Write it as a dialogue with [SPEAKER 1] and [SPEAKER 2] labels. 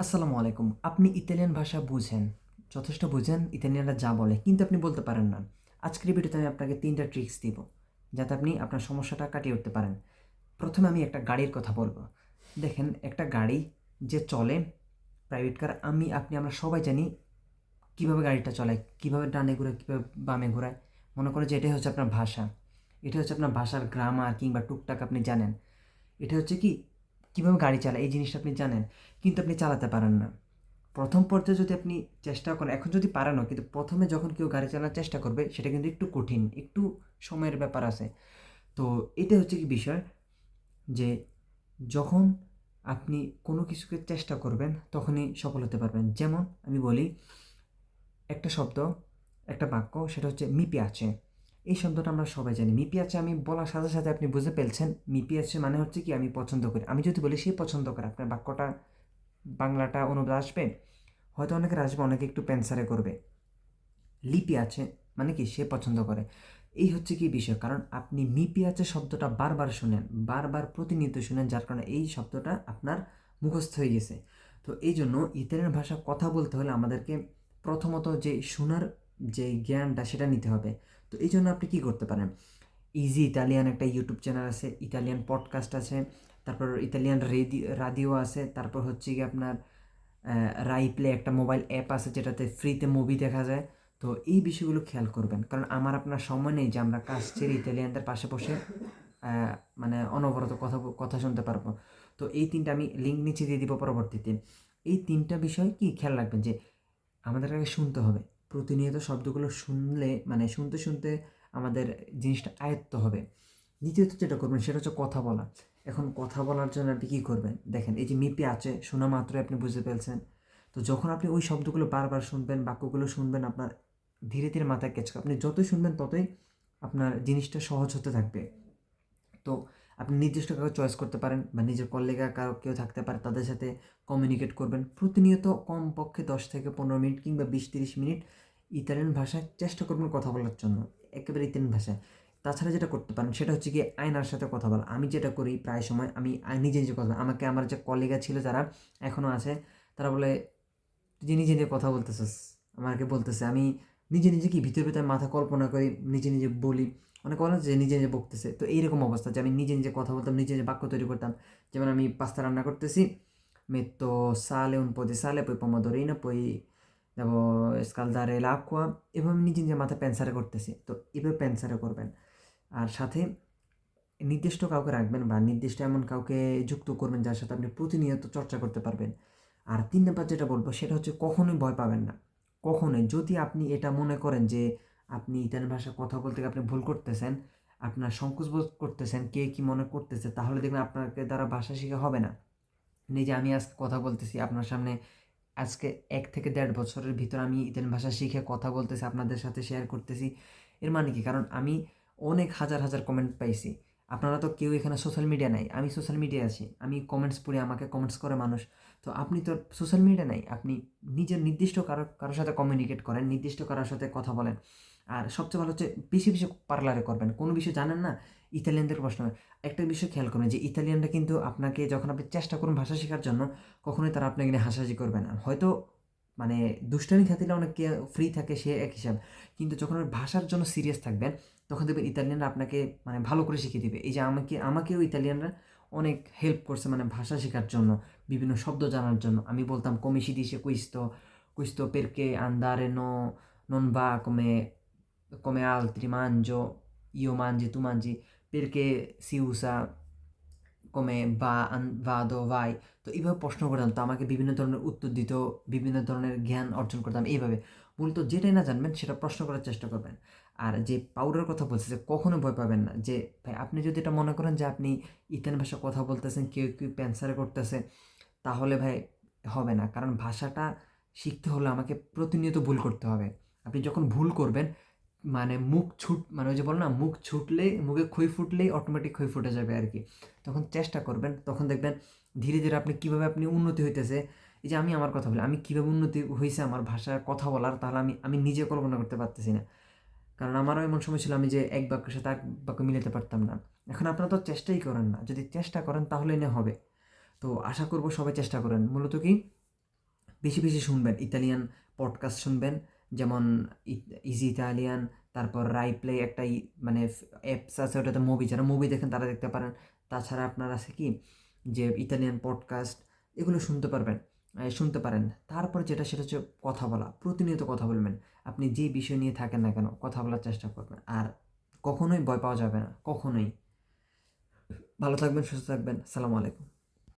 [SPEAKER 1] আসসালামু আলাইকুম। আপনি ইতালিয়ান ভাষা বুঝেন, যথেষ্ট বুঝেন, ইতালিয়ানরা যা বলে, কিন্তু আপনি বলতে পারেন না। আজকের ভিডিওতে আমি আপনাকে তিনটা ট্রিক্স দিব, যাতে আপনি আপনার সমস্যাটা কাটিয়ে উঠতে পারেন। প্রথমে আমি একটা গাড়ির কথা বলব। দেখেন, একটা গাড়ি যে চলে প্রাইভেট কার আমি, আপনি, আমরা সবাই জানি কীভাবে গাড়িটা চলায়, কীভাবে ডানে ঘুরায় কীভাবে বামে ঘোরায়। মনে করে যে এটাই হচ্ছে আপনার ভাষা। এটা হচ্ছে আপনার ভাষার গ্রামার কিংবা টুকটাক আপনি জানেন। এটা হচ্ছে কি কীভাবে গাড়ি চালায়, এই জিনিসটা আপনি জানেন, কিন্তু আপনি চালাতে পারেন না। প্রথম পর্যায়ে যদি আপনি চেষ্টা করেন, এখন যদি পারেনও কিন্তু প্রথমে যখন কেউ গাড়ি চালানোর চেষ্টা করবে, সেটা কিন্তু একটু কঠিন, একটু সময়ের ব্যাপার আছে। তো এটা হচ্ছে কি বিষয়, যে যখন আপনি কোনো কিছুকে চেষ্টা করবেন, তখনই সফল হতে পারবেন। যেমন আমি বলি, একটা শব্দ, একটা বাক্য, সেটা হচ্ছে মিপি আছে এই শব্দটা আমরা সবাই জানি। মিপি আছে আমি বলার সাথে সাথে আপনি বুঝে ফেলছেন। মিপি আছে মানে হচ্ছে কি আমি পছন্দ করি। আমি যদি বলি সে পছন্দ করে, আপনার বাক্যটা, বাংলাটা অনুবাদ আসবে? হয়তো অনেকের আসবে, অনেকে একটু প্যান্সারে করবে। লিপি আছে মানে কি সে পছন্দ করে। এই হচ্ছে কি বিষয়? কারণ আপনি মিপি আছে শব্দটা বারবার শুনেন, বারবার প্রতিনিয়ত শুনেন, যার কারণে এই শব্দটা আপনার মুখস্থ হয়ে গেছে। তো এই জন্য ইতালিয়ান ভাষা কথা বলতে হলে আমাদেরকে প্রথমত যে শোনার যে জ্ঞানটা, সেটা নিতে হবে। তো এই জন্য আপনি কী করতে পারেন? ইজি ইতালিয়ান একটা ইউটিউব চ্যানেল আছে ইতালিয়ান পডকাস্ট আছে, তারপর ইতালিয়ান রেডিও রাদিও আছে, তারপর হচ্ছে কি আপনার রাইপ্লে একটা মোবাইল অ্যাপ আছে যেটাতে ফ্রিতে মুভি দেখা যায়। তো এই বিষয়গুলো খেয়াল করবেন, কারণ আমার আপনার সময় নেই যে আমরা কাজ ছেড়ে ইতালিয়ানদের পাশে বসে মানে অনবরত কথা কথা শুনতে পারব। তো এই তিনটা আমি লিঙ্ক নিচে দিয়ে দিব পরবর্তীতে। এই তিনটা বিষয় কি খেয়াল রাখবেন যে আমাদের আগে শুনতে হবে। প্রতিনিয়ত শব্দগুলো শুনলে মানে শুনতে শুনতে আমাদের জিনিসটা আয়ত্ত হবে। দ্বিতীয়ত যেটা করবেন, সেটা হচ্ছে কথা বলা। এখন কথা বলার জন্য আপনি কী করবেন? দেখেন, এই যে মিপি আছে, শোনা মাত্রই আপনি বুঝতে পেরেছেন। তো যখন আপনি ওই শব্দগুলো বারবার শুনবেন, বাক্যগুলো শুনবেন, আপনার ধীরে ধীরে মাথায় ক্যাচ আপনি যতই শুনবেন, ততই আপনার জিনিসটা সহজ হতে থাকবে। তো আপনি নির্দিষ্ট কাউকে চয়েস করতে পারেন বা নিজের কলিগা কারও কেউ থাকতে পারে, তাদের সাথে কমিউনিকেট করবেন। প্রতিনিয়ত কমপক্ষে দশ থেকে পনেরো মিনিট কিংবা বিশ তিরিশ মিনিট ইতালিয়ান ভাষায় চেষ্টা করবেন কথা বলার জন্য, একেবারে ইতালিয়ান ভাষায়। তাছাড়া যেটা করতে পারেন সেটা হচ্ছে কি আয়নার সাথে কথা বলা। আমি যেটা করি প্রায় সময় আমি নিজে নিজে কথা আমাকে আমার যে কলিগা ছিল যারা এখনও আছে, তারা বলে, তুই নিজে নিজে কথা বলতেছিস, আমাকে বলতেছে। আমি নিজে নিজে কি ভিতরে ভিতরে মাথা কল্পনা করি, নিজে নিজে বলি? অনেক বলে যে নিজে নিজে বকতেছে। তো এইরকম অবস্থা যে আমি নিজে নিজে কথা বলতাম, নিজে নিজে বাক্য তৈরি করতাম। যেমন আমি পাস্তা রান্না করতেছি metto sale un po' di sale poi pomodorino poi দেবো স্কালদারে লাকুয়া এভাবে নিজে নিজে মাথায় প্যান্সারে করতেছি। তো এভাবে প্যান্সারে করবেন। আর সাথে নির্দিষ্ট কাউকে রাখবেন বা নির্দিষ্ট এমন কাউকে যুক্ত করবেন যার সাথে আপনি প্রতিনিয়ত চর্চা করতে পারবেন। আর তিন নাম্বার যেটা বলব সেটা হচ্ছে কখনোই ভয় পাবেন না। কখনোই যদি আপনি এটা মনে করেন যে আপনি ইতালিয়ান ভাষা কথা বলতে গিয়ে আপনি ভুল করতেছেন, আপনার সংকোচ বোধ করতেছেন, কে কি মনে করতেছে, তাহলে দেখবেন আপনাকে দ্বারা ভাষা শেখা হবে না। নিজে আমি আজকে কথা বলতেছি, আপনার সামনে আজকে এক থেকে দেড় বছরের ভিতর আমি ইতালিয়ান ভাষা শিখে কথা বলতেছি, আপনাদের সাথে শেয়ার করতেছি। এর মানে কি? কারণ আমি অনেক হাজার হাজার কমেন্ট পাইছি। আপনারা তো কেউ এখানে সোশ্যাল মিডিয়া নাই। আমি সোশ্যাল মিডিয়া আছি। আমি কমেন্টস পড়ি, আমাকে কমেন্টস করে মানুষ। তো আপনি তো সোশ্যাল মিডিয়া নাই। আপনি নিজের নির্দিষ্ট কারও, কারোর সাথে কমিউনিকেট করেন, নির্দিষ্ট কারোর সাথে কথা বলেন। আর সবচেয়ে ভালো হচ্ছে বেশি বেশি পার্লারে করবেন। কোনো বিষয় জানেন না? ইতালিয়ানদের প্রশ্ন। একটা বিষয় খেয়াল করবেন যে ইতালিয়ানরা কিন্তু আপনাকে যখন আপনি চেষ্টা করুন ভাষা শেখার জন্য, কখনোই তারা আপনাকে নিয়ে হাসাহাসি করবে না। হয়তো মানে দুষ্টামি খাতিলে অনেকে ফ্রি থাকে সে এক হিসাব। কিন্তু যখন আপনি ভাষার জন্য সিরিয়াস থাকবেন, তখন দেখবেন ইতালিয়ানরা আপনাকে মানে ভালো করে শিখিয়ে দেবে। এই যে আমাকে, আমাকেও ইতালিয়ানরা অনেক হেল্প করছে মানে ভাষা শেখার জন্য, বিভিন্ন শব্দ জানার জন্য। আমি বলতাম কমিশি দিছে কুইস্তো কুইস্তো পেরকে আন্দারে নো non va come come altri mangio, io mangi tu mangi, perché si usa come va vado, vai. তো এইভাবে প্রশ্ন করতাম তো আমাকে বিভিন্ন ধরনের উত্তর দিত বিভিন্ন ধরনের জ্ঞান অর্জন করতাম এইভাবে মূলত যেটাই না জানবেন সেটা প্রশ্ন করার চেষ্টা করবেন আর যে পাউডার কথা বলছে যে কখনো ভয় পাবেন না যে ভাই আপনি যদি এটা মনে করেন যে আপনি ইতালি ভাষা কথা বলতেছেন কেউ কেউ প্যান্সারে করতেছে তাহলে ভাই হবে না কারণ ভাষাটা শিখতে হলে আমাকে প্রতিনিয়ত ভুল করতে হবে আপনি যখন ভুল করবেন মানে মুখ ছুট মানে ওই যে বলো না, মুখ ছুটলেই, মুখে খই ফুটলেই অটোমেটিক খই ফুটে যাবে আর কি। তখন চেষ্টা করবেন, তখন দেখবেন ধীরে ধীরে আপনি কীভাবে আপনি উন্নতি হইতেছে। এই যে আমি আমার কথা বলি, আমি কীভাবে উন্নতি হয়েছে আমার ভাষায় কথা বলার, তাহলে আমি আমি নিজে কল্পনা করতে পারতেছি না। কারণ আমারও এমন সময় ছিল আমি যে এক বাক্যের সাথে এক বাক্য মিলাতে পারতাম না। এখন আপনারা তো চেষ্টাই করেন না, যদি চেষ্টা করেন তাহলে এনে হবে। তো আশা করব সবাই চেষ্টা করেন। মূলত কি? বেশি বেশি শুনবেন, ইতালিয়ান পডকাস্ট শুনবেন। যেমন ইজি ইতালিয়ান তারপর রাই প্লে একটা মানে অ্যাপস আছে, ওটাতে মুভি যারা মুভি দেখেন তারা দেখতে পারেন। তাছাড়া আপনার আছে কি? যে ইতালিয়ান পডকাস্ট এগুলো শুনতে পারবেন শুনতে পারেন। তারপর যেটা, সেটা হচ্ছে কথা বলা। প্রতিনিয়ত কথা বলবেন। আপনি যে বিষয় নিয়ে থাকেন না কেন, কথা বলার চেষ্টা করবেন। আর কখনোই ভয় পাওয়া যাবে না, কখনোই। ভালো থাকবেন, সুস্থ থাকবেন। সালামু আলাইকুম।